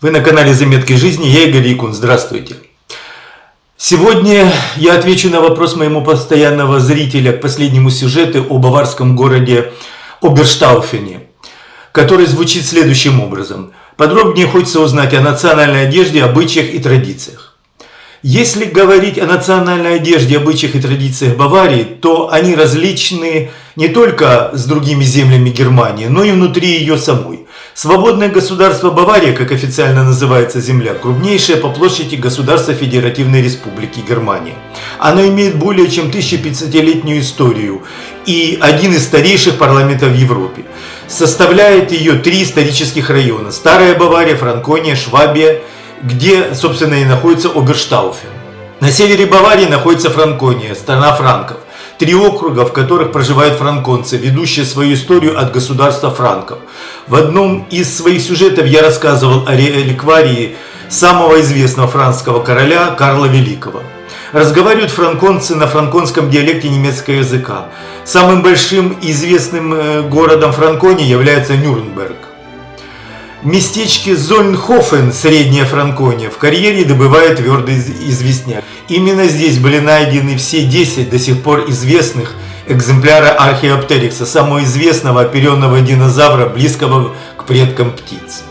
Вы на канале Заметки жизни, я Игорь Якун, здравствуйте. Сегодня я отвечу на вопрос моему постоянного зрителя к последнему сюжету о баварском городе Оберштауфене, который звучит следующим образом. Подробнее хочется узнать о национальной одежде, обычаях и традициях. Если говорить о национальной одежде, обычаях и традициях Баварии, то они различны не только с другими землями Германии, но и внутри ее самой. Свободное государство Бавария, как официально называется земля, крупнейшее по площади государство Федеративной Республики Германия. Оно имеет более чем 1500-летнюю историю и один из старейших парламентов в Европе. Составляет ее три исторических района – Старая Бавария, Франкония, Швабия, где, собственно, и находится Оберштауфен. На севере Баварии находится Франкония, страна франков три округа, в которых проживают франконцы, ведущие свою историю от государства франков. В одном из своих сюжетов я рассказывал о реликварии самого известного франкского короля Карла Великого. Разговаривают франконцы на франконском диалекте немецкого языка. Самым большим известным э, городом Франконии является Нюрнберг. Местечке Зольнхофен, Средняя Франкония, в карьере добывают твердый известняк. Именно здесь были найдены все 10 до сих пор известных экземпляра археоптерикса, самого известного оперенного динозавра, близкого к предкам птиц.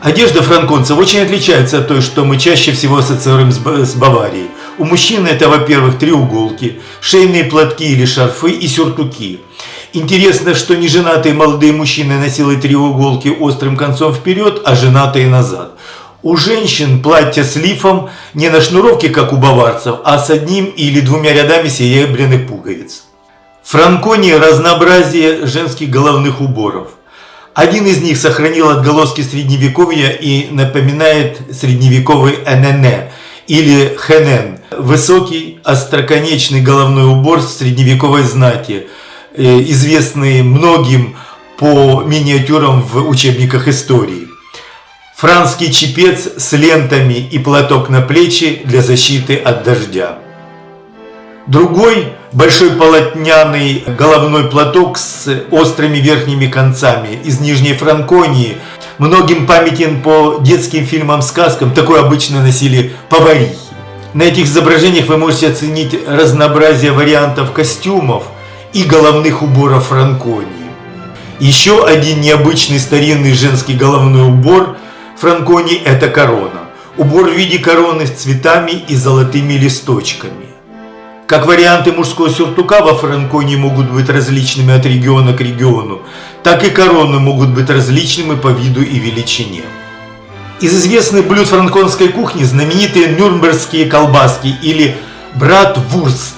Одежда франконцев очень отличается от той, что мы чаще всего ассоциируем с Баварией. У мужчин это, во-первых, треуголки, шейные платки или шарфы и сюртуки. Интересно, что не женатые молодые мужчины носили треуголки острым концом вперед, а женатые назад. У женщин платья с лифом не на шнуровке, как у баварцев, а с одним или двумя рядами серебряных пуговиц. В Франконии разнообразие женских головных уборов. Один из них сохранил отголоски средневековья и напоминает средневековый НН или ХНН. Высокий остроконечный головной убор средневековой знати – Э, известные многим по миниатюрам в учебниках истории. Франский чепец с лентами и платок на плечи для защиты от дождя. Другой большой полотняный головной платок с острыми верхними концами из Нижней Франконии. Многим памятен по детским фильмам-сказкам, такой обычно носили поварихи. На этих изображениях вы можете оценить разнообразие вариантов костюмов – и головных уборов Франконии. Еще один необычный старинный женский головной убор Франконии – это корона. Убор в виде короны с цветами и золотыми листочками. Как варианты мужского сюртука во Франконии могут быть различными от региона к региону, так и короны могут быть различными по виду и величине. Из известных блюд франконской кухни знаменитые нюрнбергские колбаски или братвурст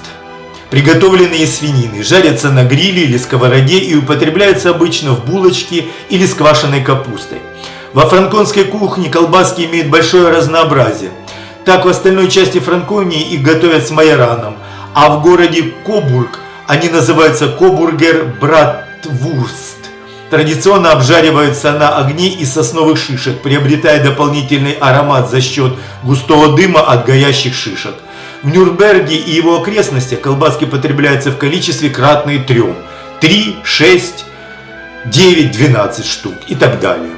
приготовленные из свинины, жарятся на гриле или сковороде и употребляются обычно в булочке или с квашеной капустой. Во франконской кухне колбаски имеют большое разнообразие. Так в остальной части Франконии их готовят с майораном, а в городе Кобург они называются Кобургер Братвурст. Традиционно обжариваются на огне из сосновых шишек, приобретая дополнительный аромат за счет густого дыма от горящих шишек. В Нюрнберге и его окрестностях колбаски потребляются в количестве кратные трем. 3, 6, 9, 12 штук и так далее.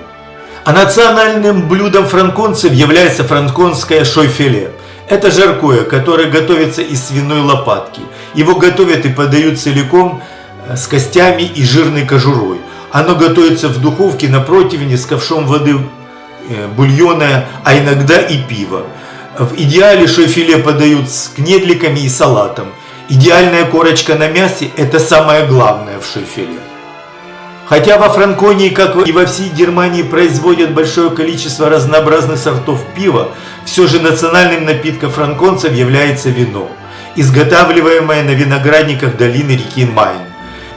А национальным блюдом франконцев является франконское шойфеле. Это жаркое, которое готовится из свиной лопатки. Его готовят и подают целиком э, с костями и жирной кожурой. Оно готовится в духовке на противне с ковшом воды э, бульона, а иногда и пива. В идеале шойфиле подают с кнедликами и салатом. Идеальная корочка на мясе – это самое главное в шойфиле. Хотя во Франконии, как и во всей Германии, производят большое количество разнообразных сортов пива, все же национальным напитком франконцев является вино, изготавливаемое на виноградниках долины реки Майн.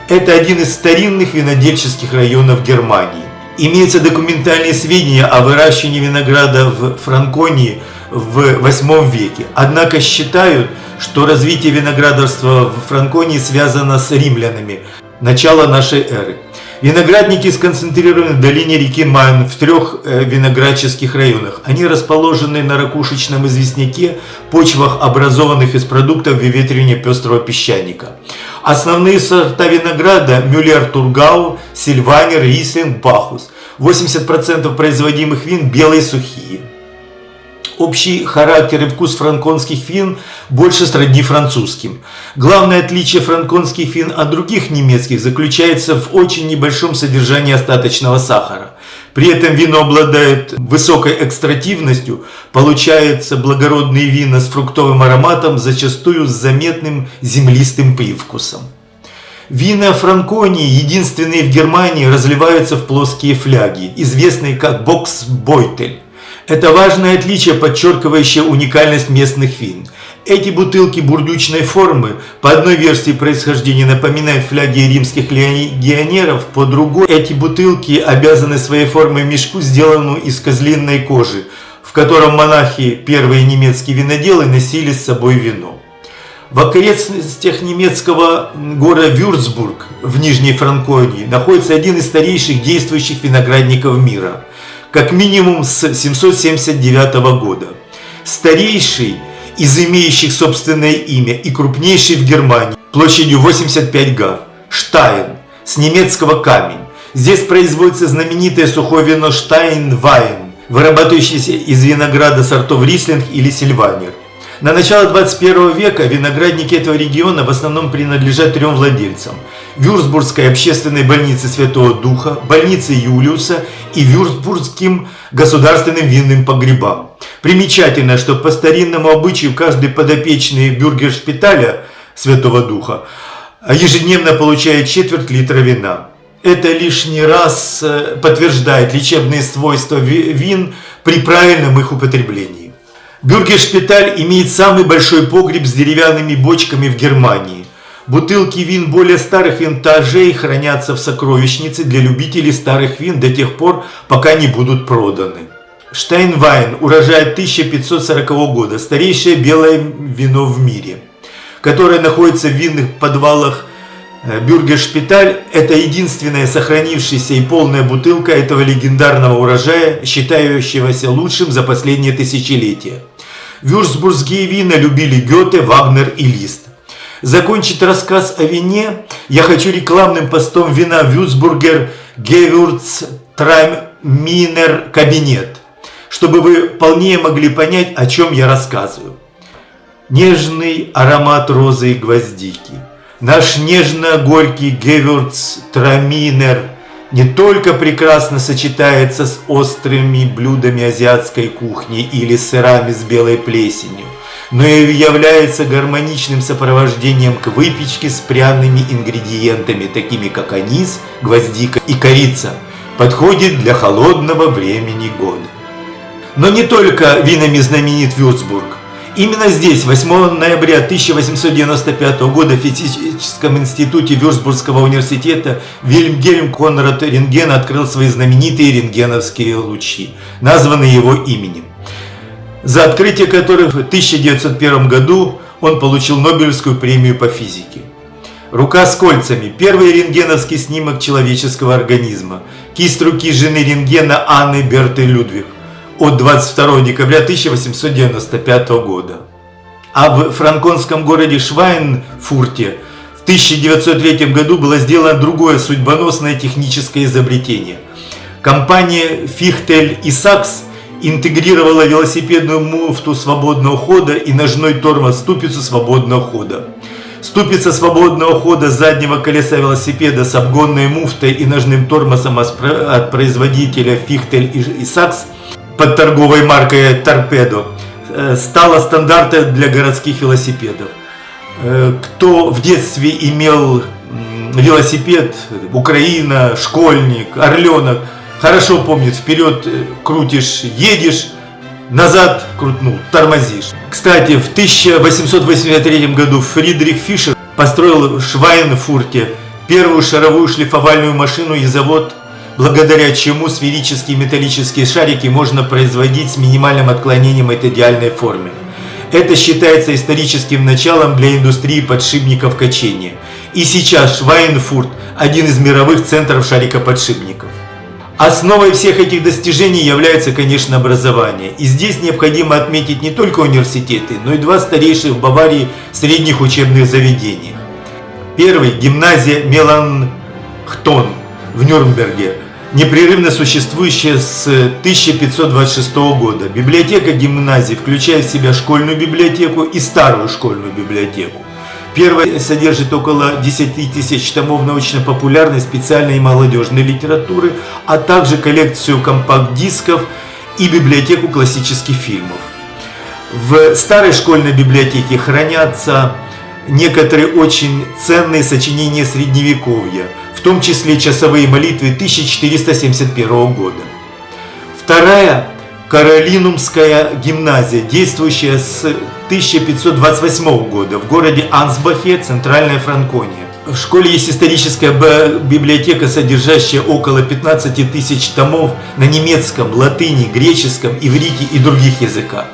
Это один из старинных винодельческих районов Германии. Имеются документальные сведения о выращивании винограда в Франконии – в 8 веке. Однако считают, что развитие виноградарства в Франконии связано с римлянами, начало нашей эры. Виноградники сконцентрированы в долине реки Майн в трех э, виноградческих районах. Они расположены на ракушечном известняке, почвах, образованных из продуктов выветривания пестрого песчаника. Основные сорта винограда – Мюллер Тургау, Сильванер, Рислинг, Бахус. 80% производимых вин – белые сухие. Общий характер и вкус франконских вин больше сродни французским. Главное отличие франконских вин от других немецких заключается в очень небольшом содержании остаточного сахара. При этом вино обладает высокой экстративностью, получаются благородные вина с фруктовым ароматом, зачастую с заметным землистым привкусом. Вина Франконии, единственные в Германии, разливаются в плоские фляги, известные как бокс-бойтель. Это важное отличие, подчеркивающее уникальность местных вин. Эти бутылки бурдючной формы по одной версии происхождения напоминают фляги римских легионеров, по другой эти бутылки обязаны своей формой мешку, сделанному из козлиной кожи, в котором монахи, первые немецкие виноделы, носили с собой вино. В окрестностях немецкого города Вюрцбург в Нижней Франконии находится один из старейших действующих виноградников мира – как минимум с 779 года. Старейший из имеющих собственное имя и крупнейший в Германии площадью 85 га. Штайн, с немецкого камень. Здесь производится знаменитое сухое вино Штайнвайн, вырабатывающееся из винограда сортов Рислинг или Сильванер. На начало 21 века виноградники этого региона в основном принадлежат трем владельцам. Вюрцбургской общественной больнице Святого Духа, больнице Юлиуса и Вюрцбургским государственным винным погребам. Примечательно, что по старинному обычаю каждый подопечный бюргершпиталя Святого Духа ежедневно получает четверть литра вина. Это лишний раз э, подтверждает лечебные свойства вин при правильном их употреблении. Бюргершпиталь имеет самый большой погреб с деревянными бочками в Германии. Бутылки вин более старых винтажей хранятся в сокровищнице для любителей старых вин до тех пор, пока не будут проданы. Штайнвайн, урожай 1540 года, старейшее белое вино в мире, которое находится в винных подвалах Бюргершпиталь – это единственная сохранившаяся и полная бутылка этого легендарного урожая, считающегося лучшим за последние тысячелетия. Вюрцбургские вина любили Гёте, Вагнер и Лист. Закончить рассказ о вине я хочу рекламным постом вина Вюрцбургер Гевюрц Траминер Кабинет, чтобы вы полнее могли понять, о чем я рассказываю. Нежный аромат розы и гвоздики. Наш нежно-горький Гевюрц Траминер – не только прекрасно сочетается с острыми блюдами азиатской кухни или сырами с белой плесенью, но и является гармоничным сопровождением к выпечке с пряными ингредиентами, такими как анис, гвоздика и корица. Подходит для холодного времени года. Но не только винами знаменит Вюрцбург. Именно здесь, 8 ноября 1895 года в физическом институте Вюрцбургского университета Вильгельм Конрад Рентген открыл свои знаменитые рентгеновские лучи, названные его именем, за открытие которых в 1901 году он получил Нобелевскую премию по физике. Рука с кольцами. Первый рентгеновский снимок человеческого организма. Кисть руки жены рентгена Анны Берты Людвиг от 22 декабря 1895 года. А в франконском городе Швайнфурте в 1903 году было сделано другое судьбоносное техническое изобретение. Компания Fichtel и Sachs интегрировала велосипедную муфту свободного хода и ножной тормоз ступицу свободного хода. Ступица свободного хода заднего колеса велосипеда с обгонной муфтой и ножным тормозом от производителя Fichtel и Sachs – под торговой маркой Торпедо э, стала стандартом для городских велосипедов. Э, кто в детстве имел велосипед, Украина, школьник, орленок, хорошо помнит, вперед крутишь, едешь, назад крутнул, тормозишь. Кстати, в 1883 году Фридрих Фишер построил в Швайнфурте первую шаровую шлифовальную машину и завод благодаря чему сферические металлические шарики можно производить с минимальным отклонением от идеальной формы. Это считается историческим началом для индустрии подшипников качения. И сейчас Швайнфурт – один из мировых центров шарикоподшипников. Основой всех этих достижений является, конечно, образование. И здесь необходимо отметить не только университеты, но и два старейших в Баварии средних учебных заведения. Первый – гимназия Меланхтон в Нюрнберге, непрерывно существующая с 1526 года. Библиотека гимназии включает в себя школьную библиотеку и старую школьную библиотеку. Первая содержит около 10 тысяч томов научно-популярной, специальной и молодежной литературы, а также коллекцию компакт-дисков и библиотеку классических фильмов. В старой школьной библиотеке хранятся некоторые очень ценные сочинения Средневековья, в том числе часовые молитвы 1471 года. Вторая Каролинумская гимназия, действующая с 1528 года в городе Ансбахе, Центральная Франкония. В школе есть историческая библиотека, содержащая около 15 тысяч томов на немецком, латыни, греческом, иврите и других языках.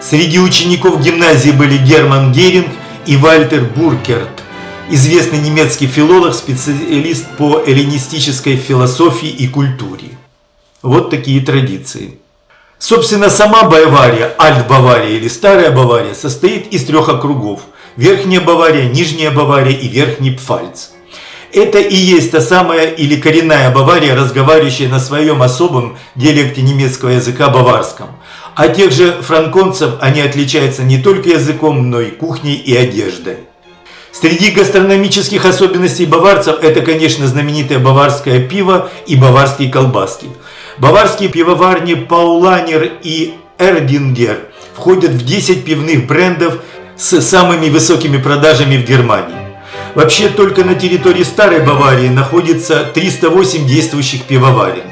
Среди учеников гимназии были Герман Геринг и Вальтер Буркерт, известный немецкий филолог, специалист по эллинистической философии и культуре. Вот такие традиции. Собственно, сама Бавария, Альт-Бавария или Старая Бавария, состоит из трех округов. Верхняя Бавария, Нижняя Бавария и Верхний Пфальц. Это и есть та самая или коренная Бавария, разговаривающая на своем особом диалекте немецкого языка баварском. А тех же франконцев они отличаются не только языком, но и кухней и одеждой. Среди гастрономических особенностей баварцев это, конечно, знаменитое баварское пиво и баварские колбаски – Баварские пивоварни Пауланер и Эрдингер входят в 10 пивных брендов с самыми высокими продажами в Германии. Вообще только на территории Старой Баварии находится 308 действующих пивоварен.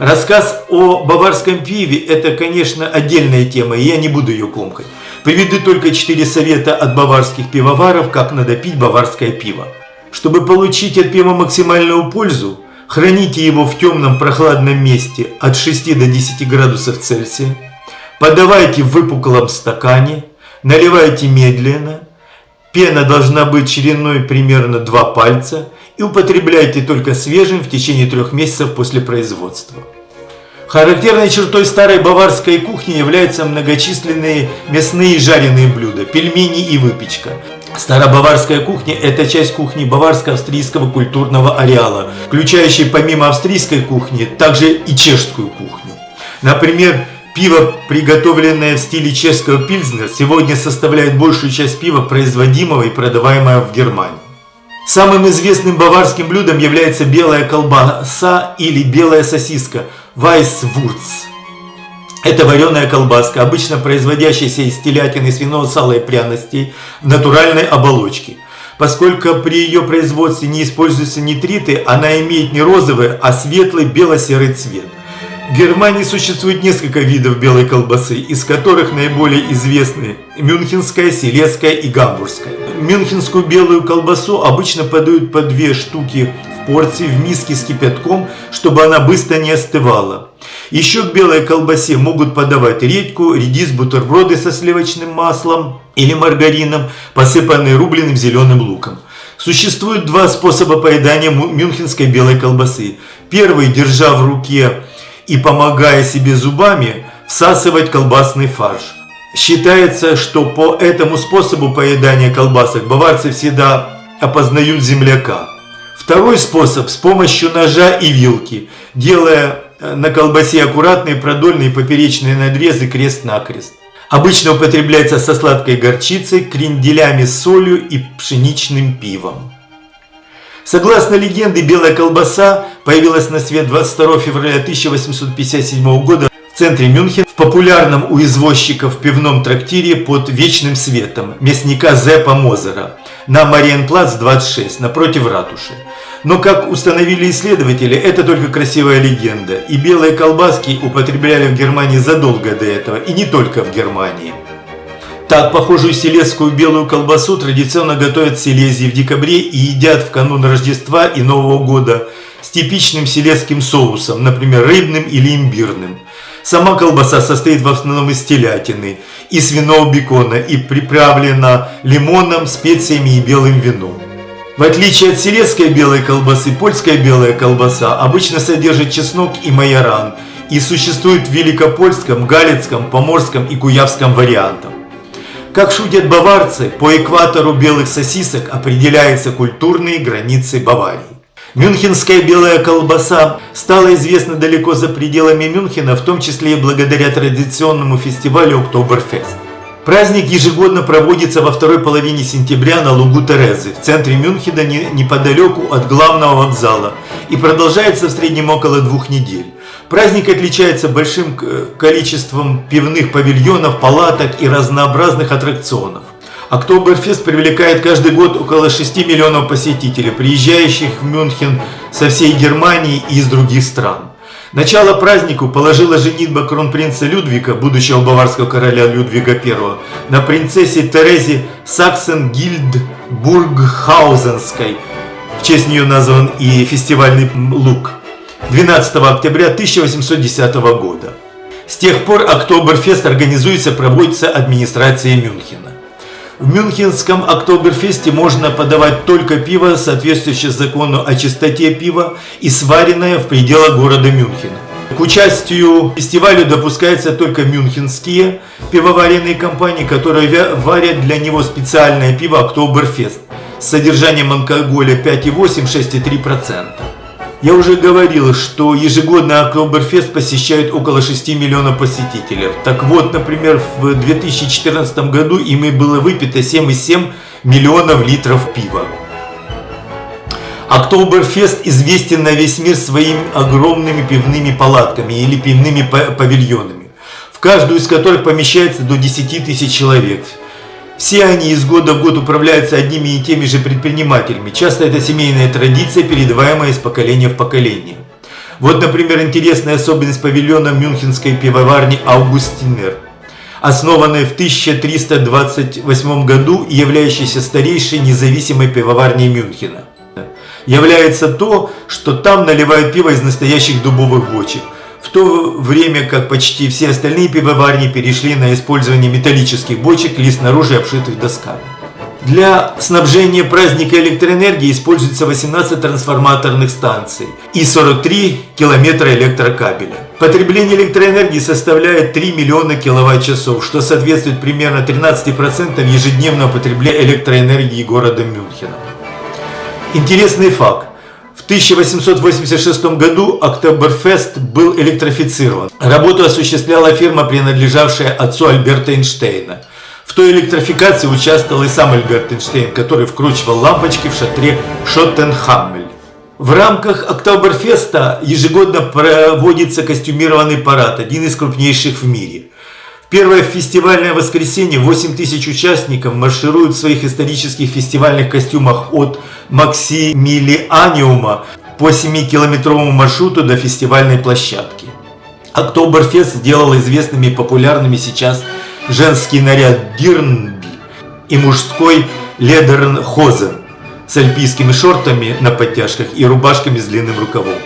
Рассказ о баварском пиве – это, конечно, отдельная тема, и я не буду ее комкать. Приведу только 4 совета от баварских пивоваров, как надо пить баварское пиво. Чтобы получить от пива максимальную пользу, Храните его в темном прохладном месте от 6 до 10 градусов Цельсия. Подавайте в выпуклом стакане. Наливайте медленно. Пена должна быть шириной примерно 2 пальца. И употребляйте только свежим в течение трех месяцев после производства. Характерной чертой старой баварской кухни являются многочисленные мясные и жареные блюда, пельмени и выпечка. Старобаварская кухня – это часть кухни баварско-австрийского культурного ареала, включающей помимо австрийской кухни также и чешскую кухню. Например, пиво, приготовленное в стиле чешского пильзнер, сегодня составляет большую часть пива, производимого и продаваемого в Германии. Самым известным баварским блюдом является белая колбаса или белая сосиска – Weisswurz. Это вареная колбаска, обычно производящаяся из телятины, свиного сала и пряностей в натуральной оболочке. Поскольку при ее производстве не используются нитриты, она имеет не розовый, а светлый бело-серый цвет. В Германии существует несколько видов белой колбасы, из которых наиболее известны мюнхенская, селецкая и гамбургская. Мюнхенскую белую колбасу обычно подают по две штуки в порции в миске с кипятком, чтобы она быстро не остывала. Еще к белой колбасе могут подавать редьку, редис, бутерброды со сливочным маслом или маргарином, посыпанные рубленым зеленым луком. Существует два способа поедания мюнхенской белой колбасы. Первый, держа в руке и помогая себе зубами, всасывать колбасный фарш. Считается, что по этому способу поедания колбасок баварцы всегда опознают земляка. Второй способ с помощью ножа и вилки, делая на колбасе аккуратные продольные поперечные надрезы крест-накрест. Обычно употребляется со сладкой горчицей, кренделями с солью и пшеничным пивом. Согласно легенде, белая колбаса появилась на свет 22 февраля 1857 года в центре Мюнхена в популярном у извозчиков пивном трактире под вечным светом мясника Зепа Мозера на Мариенплац 26 напротив ратуши. Но, как установили исследователи, это только красивая легенда, и белые колбаски употребляли в Германии задолго до этого, и не только в Германии. Так, похожую селезскую белую колбасу традиционно готовят в Силезии в декабре и едят в канун Рождества и Нового года с типичным селезским соусом, например, рыбным или имбирным. Сама колбаса состоит в основном из телятины и свиного бекона и приправлена лимоном, специями и белым вином. В отличие от сирецкой белой колбасы, польская белая колбаса обычно содержит чеснок и майоран и существует в великопольском, галицком, поморском и куявском вариантах. Как шутят баварцы, по экватору белых сосисок определяются культурные границы Баварии. Мюнхенская белая колбаса стала известна далеко за пределами Мюнхена, в том числе и благодаря традиционному фестивалю Октоберфест. Праздник ежегодно проводится во второй половине сентября на лугу Терезы, в центре Мюнхена неподалеку от главного вокзала и продолжается в среднем около двух недель. Праздник отличается большим количеством пивных павильонов, палаток и разнообразных аттракционов. Октоберфест привлекает каждый год около 6 миллионов посетителей, приезжающих в Мюнхен со всей Германии и из других стран. Начало празднику положила женитьба кронпринца Людвига, будущего баварского короля Людвига I, на принцессе Терезе Саксен-Гильдбургхаузенской. В честь нее назван и фестивальный лук. 12 октября 1810 года. С тех пор Октоберфест организуется, проводится администрацией Мюнхена. В Мюнхенском Октоберфесте можно подавать только пиво, соответствующее закону о чистоте пива и сваренное в пределах города Мюнхена. К участию в фестивале допускаются только мюнхенские пивоваренные компании, которые варят для него специальное пиво Октоберфест с содержанием алкоголя 5,8-6,3%. Я уже говорил, что ежегодно Октоберфест посещает около 6 миллионов посетителей. Так вот, например, в 2014 году ими было выпито 7,7 миллионов литров пива. Октоберфест известен на весь мир своими огромными пивными палатками или пивными павильонами, в каждую из которых помещается до 10 тысяч человек. Все они из года в год управляются одними и теми же предпринимателями. Часто это семейная традиция, передаваемая из поколения в поколение. Вот, например, интересная особенность павильона мюнхенской пивоварни «Аугустинер», основанной в 1328 году и являющейся старейшей независимой пивоварней Мюнхена. Является то, что там наливают пиво из настоящих дубовых бочек – в то время как почти все остальные пивоварни перешли на использование металлических бочек или снаружи обшитых досками. Для снабжения праздника электроэнергии используется 18 трансформаторных станций и 43 километра электрокабеля. Потребление электроэнергии составляет 3 миллиона киловатт-часов, что соответствует примерно 13% ежедневного потребления электроэнергии города Мюнхена. Интересный факт. В 1886 году Октоберфест был электрифицирован. Работу осуществляла фирма, принадлежавшая отцу Альберта Эйнштейна. В той электрификации участвовал и сам Альберт Эйнштейн, который вкручивал лампочки в шатре Шоттенхаммель. В рамках Октоберфеста ежегодно проводится костюмированный парад, один из крупнейших в мире. Первое фестивальное воскресенье 8 тысяч участников маршируют в своих исторических фестивальных костюмах от Максимилианиума по 7-километровому маршруту до фестивальной площадки. Октоберфест сделал известными и популярными сейчас женский наряд Дирндль и мужской Ледернхозен с альпийскими шортами на подтяжках и рубашками с длинным рукавом.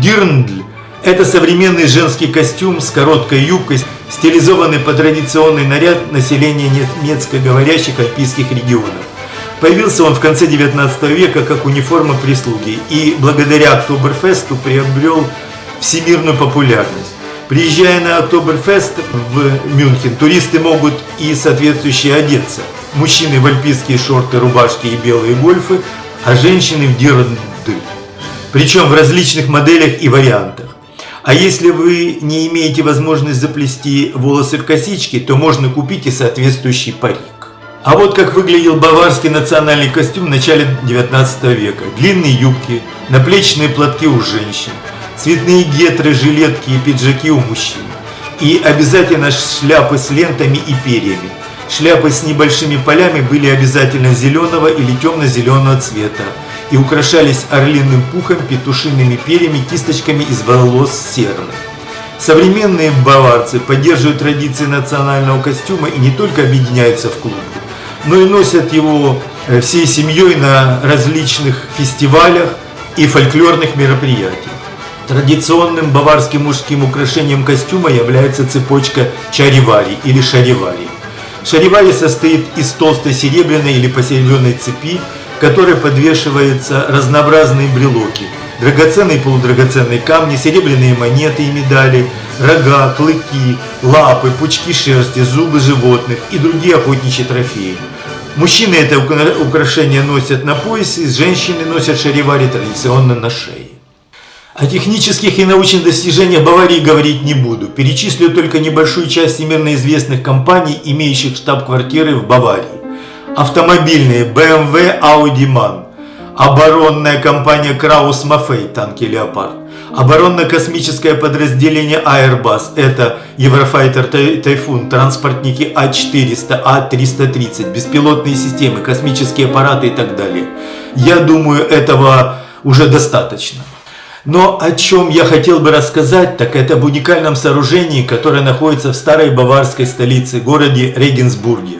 Дирндль – это современный женский костюм с короткой юбкой, стилизованный по традиционный наряд населения немецкоговорящих альпийских регионов. Появился он в конце 19 века как униформа прислуги и благодаря Октоберфесту приобрел всемирную популярность. Приезжая на Октоберфест в Мюнхен, туристы могут и соответствующие одеться. Мужчины в альпийские шорты, рубашки и белые гольфы, а женщины в дирндль. Причем в различных моделях и вариантах. А если вы не имеете возможность заплести волосы в косички, то можно купить и соответствующий парик. А вот как выглядел баварский национальный костюм в начале 19 века. Длинные юбки, наплечные платки у женщин, цветные гетры, жилетки и пиджаки у мужчин. И обязательно шляпы с лентами и перьями. Шляпы с небольшими полями были обязательно зеленого или темно-зеленого цвета и украшались орлиным пухом, петушиными перьями, кисточками из волос серны. Современные баварцы поддерживают традиции национального костюма и не только объединяются в клубы, но и носят его э, всей семьей на различных фестивалях и фольклорных мероприятиях. Традиционным баварским мужским украшением костюма является цепочка чаривари или шаривари. Шаривари состоит из толстой серебряной или посеребренной цепи, которой подвешиваются разнообразные брелоки, драгоценные и полудрагоценные камни, серебряные монеты и медали, рога, клыки, лапы, пучки шерсти, зубы животных и другие охотничьи трофеи. Мужчины это украшение носят на поясе, женщины носят шаривари традиционно на шее. О технических и научных достижениях Баварии говорить не буду. Перечислю только небольшую часть всемирно известных компаний, имеющих штаб-квартиры в Баварии. Автомобильные BMW, Audi MAN. Оборонная компания Краус Мафей, танки Леопард. Оборонно-космическое подразделение Airbus, это Eurofighter Typhoon, транспортники А-400, А-330, беспилотные системы, космические аппараты и так далее. Я думаю, этого уже достаточно. Но о чем я хотел бы рассказать, так это об уникальном сооружении, которое находится в старой баварской столице, городе Регенсбурге,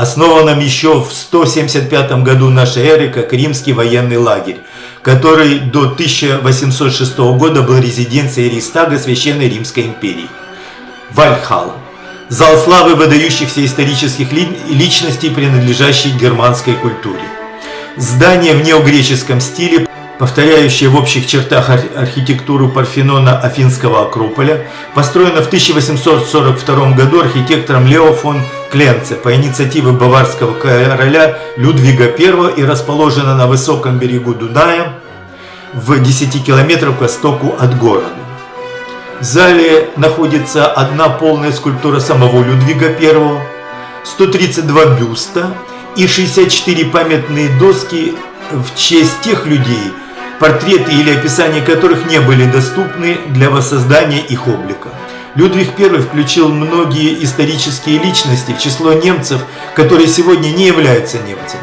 основанном еще в 175 году нашей эры как римский военный лагерь, который до 1806 года был резиденцией Рейхстага Священной Римской империи. Вальхалла. Зал славы выдающихся исторических личностей, принадлежащий германской культуре. Здание в неогреческом стиле повторяющая в общих чертах архитектуру Парфенона Афинского Акрополя, построена в 1842 году архитектором Лео фон Кленце по инициативе баварского короля Людвига I и расположена на высоком берегу Дуная в 10 километрах к востоку от города. В зале находится одна полная скульптура самого Людвига I, 132 бюста и 64 памятные доски в честь тех людей, портреты или описания которых не были доступны для воссоздания их облика. Людвиг I включил многие исторические личности в число немцев, которые сегодня не являются немцами.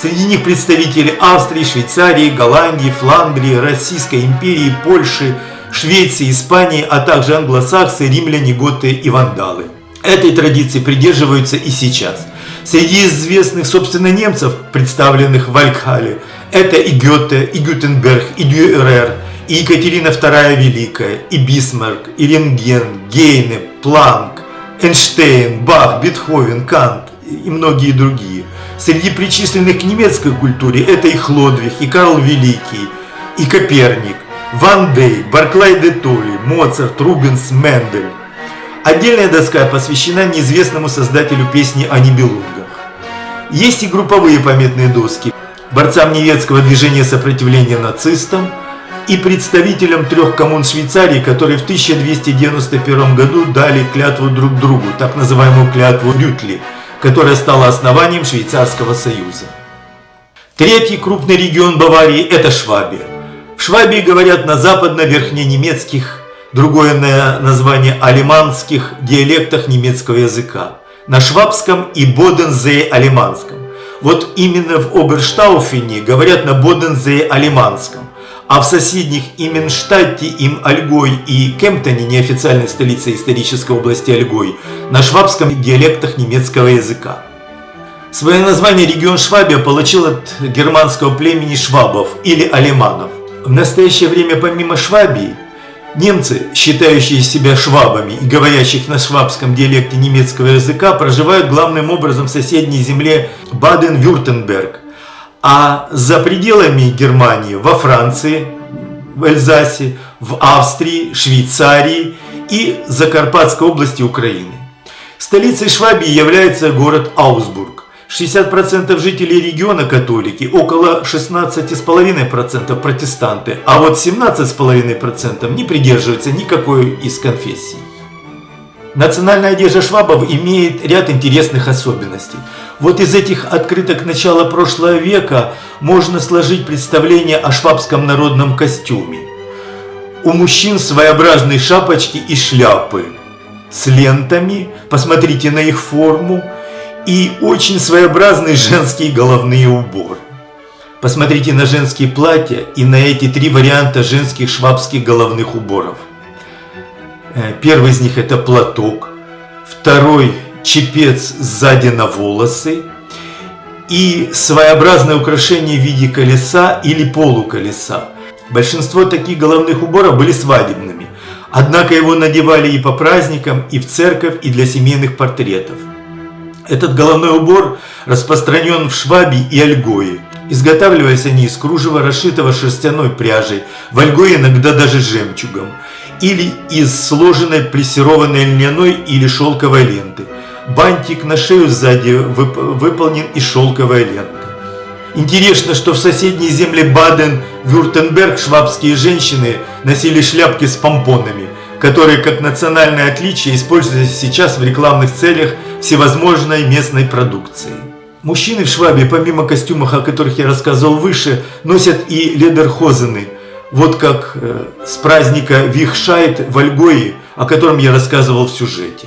Среди них представители Австрии, Швейцарии, Голландии, Фландрии, Российской империи, Польши, Швеции, Испании, а также англосаксы, римляне, готы и вандалы. Этой традиции придерживаются и сейчас. Среди известных, собственно, немцев, представленных в Вальхале, это и Гёте, и Гютенберг, и Дюрер, и Екатерина II Великая, и Бисмарк, и Рентген, Гейне, Планк, Эйнштейн, Бах, Бетховен, Кант и многие другие. Среди причисленных к немецкой культуре это и Хлодвиг, и Карл Великий, и Коперник, Ван Дей, Барклай де Толли, Моцарт, Рубенс, Мендель. Отдельная доска посвящена неизвестному создателю песни о Нибелунгах. Есть и групповые памятные доски борцам немецкого движения сопротивления нацистам и представителям трех коммун Швейцарии, которые в 1291 году дали клятву друг другу, так называемую клятву Рютли, которая стала основанием Швейцарского союза. Третий крупный регион Баварии – это Швабия. В Швабии говорят на западно-верхненемецких, другое название алиманских диалектах немецкого языка, на швабском и бодензее-алиманском. Вот именно в Оберштауфене говорят на Бодензее-Алиманском, а в соседних Именштадте, им Альгой и Кемптоне, неофициальной столице исторической области Альгой, на швабском диалектах немецкого языка. Свое название регион Швабия получил от германского племени швабов или алиманов. В настоящее время помимо Швабии – Немцы, считающие себя швабами и говорящих на швабском диалекте немецкого языка, проживают главным образом в соседней земле Баден-Вюртемберг, а за пределами Германии во Франции, в Эльзасе, в Австрии, Швейцарии и Закарпатской области Украины. Столицей Швабии является город Аусбург. 60% жителей региона католики, около 16,5% протестанты, а вот 17,5% не придерживаются никакой из конфессий. Национальная одежда швабов имеет ряд интересных особенностей. Вот из этих открыток начала прошлого века можно сложить представление о швабском народном костюме. У мужчин своеобразные шапочки и шляпы с лентами, посмотрите на их форму, и очень своеобразные женские головные уборы. Посмотрите на женские платья и на эти три варианта женских швабских головных уборов. Э, первый из них это платок, второй чепец сзади на волосы и своеобразное украшение в виде колеса или полуколеса. Большинство таких головных уборов были свадебными, однако его надевали и по праздникам, и в церковь, и для семейных портретов. Этот головной убор распространен в Швабии и Альгое. Изготавливались они из кружева, расшитого шерстяной пряжей, вольгой иногда даже жемчугом, или из сложенной прессированной льняной или шелковой ленты. Бантик на шею сзади выполнен из шелковой ленты. Интересно, что в соседней земле Баден-Вюртемберг швабские женщины носили шляпки с помпонами, которые как национальное отличие используются сейчас в рекламных целях всевозможной местной продукции. Мужчины в Швабе, помимо костюмов, о которых я рассказывал выше, носят и ледерхозены. Вот как э, с праздника Вихшайт в Альгое, о котором я рассказывал в сюжете.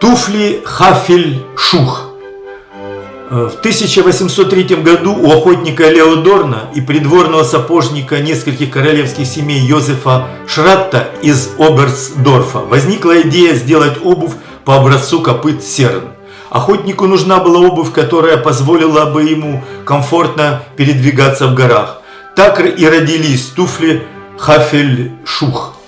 Туфли Хафель Шух. Э, в 1803 году у охотника Леодорна и придворного сапожника нескольких королевских семей Йозефа Шратта из Оберсдорфа возникла идея сделать обувь по образцу копыт серн. Охотнику нужна была обувь, которая позволила бы ему комфортно передвигаться в горах. Так и родились туфли Хафель-Шух.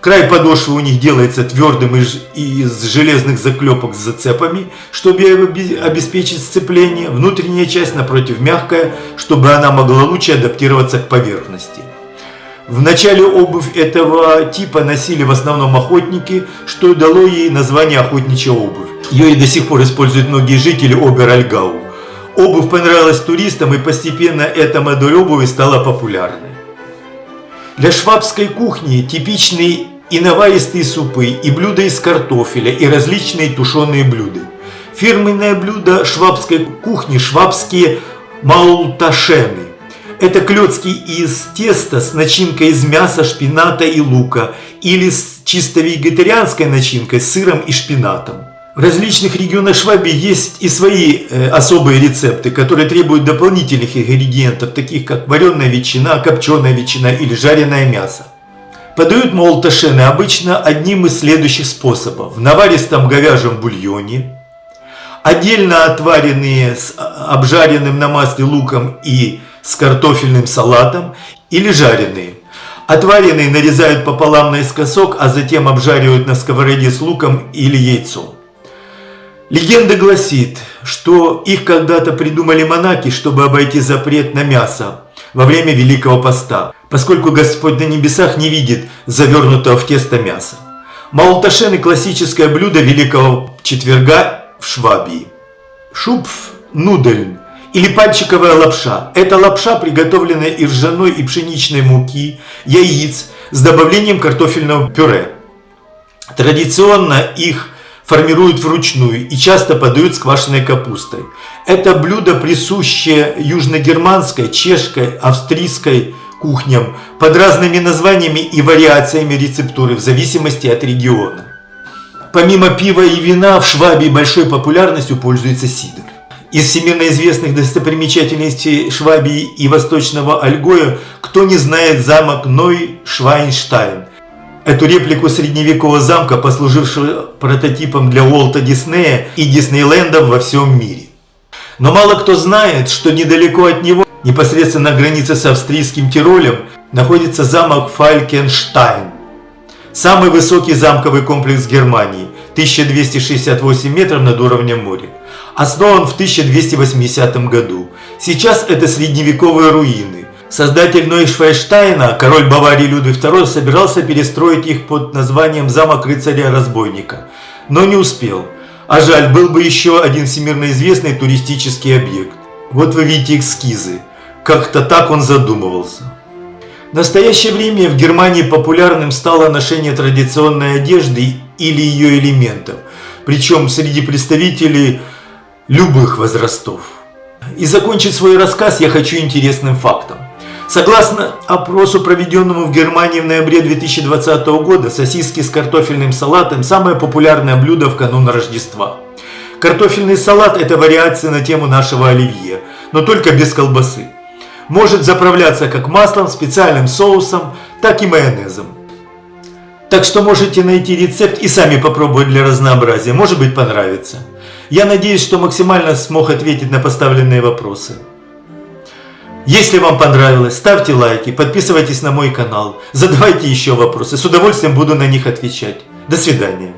Край подошвы у них делается твердым из, из железных заклепок с зацепами, чтобы обеспечить сцепление. Внутренняя часть, напротив, мягкая, чтобы она могла лучше адаптироваться к поверхности. В начале обувь этого типа носили в основном охотники, что дало ей название охотничья обувь. Ее и до сих пор используют многие жители Обер-Альгау. Обувь понравилась туристам и постепенно эта модель обуви стала популярной. Для швабской кухни типичны и наваристые супы, и блюда из картофеля, и различные тушеные блюда. Фирменное блюдо швабской кухни – швабские маулташены. Это клетки из теста с начинкой из мяса, шпината и лука или с чисто вегетарианской начинкой, сыром и шпинатом. В различных регионах Швабии есть и свои э, особые рецепты, которые требуют дополнительных ингредиентов, таких как вареная ветчина, копченая ветчина или жареное мясо. Подают молотошены обычно одним из следующих способов. В наваристом говяжьем бульоне, отдельно отваренные с а, обжаренным на масле луком и с картофельным салатом или жареные. Отваренные нарезают пополам наискосок, а затем обжаривают на сковороде с луком или яйцом. Легенда гласит, что их когда-то придумали монаки, чтобы обойти запрет на мясо во время Великого Поста, поскольку Господь на небесах не видит завернутого в тесто мяса. Маулташен – классическое блюдо Великого Четверга в Швабии. Шупф нудельн или пальчиковая лапша. Это лапша, приготовленная из ржаной и пшеничной муки, яиц с добавлением картофельного пюре. Традиционно их формируют вручную и часто подают с квашеной капустой. Это блюдо присуще южногерманской, чешской, австрийской кухням под разными названиями и вариациями рецептуры в зависимости от региона. Помимо пива и вина в Швабии большой популярностью пользуется сидр. Из всемирно известных достопримечательностей Швабии и Восточного Альгоя кто не знает замок Ной Швайнштайн. Эту реплику средневекового замка, послужившего прототипом для Уолта Диснея и Диснейлендов во всем мире. Но мало кто знает, что недалеко от него, непосредственно на границе с австрийским Тиролем, находится замок Фалькенштайн. Самый высокий замковый комплекс Германии, 1268 метров над уровнем моря основан в 1280 году. Сейчас это средневековые руины. Создатель Нойшвайштайна, король Баварии Людвиг II, собирался перестроить их под названием «Замок рыцаря-разбойника», но не успел. А жаль, был бы еще один всемирно известный туристический объект. Вот вы видите эскизы. Как-то так он задумывался. В настоящее время в Германии популярным стало ношение традиционной одежды или ее элементов. Причем среди представителей любых возрастов. И закончить свой рассказ я хочу интересным фактом. Согласно опросу, проведенному в Германии в ноябре 2020 года, сосиски с картофельным салатом – самое популярное блюдо в канун Рождества. Картофельный салат – это вариация на тему нашего оливье, но только без колбасы. Может заправляться как маслом, специальным соусом, так и майонезом. Так что можете найти рецепт и сами попробовать для разнообразия, может быть понравится. Я надеюсь, что максимально смог ответить на поставленные вопросы. Если вам понравилось, ставьте лайки, подписывайтесь на мой канал, задавайте еще вопросы, с удовольствием буду на них отвечать. До свидания.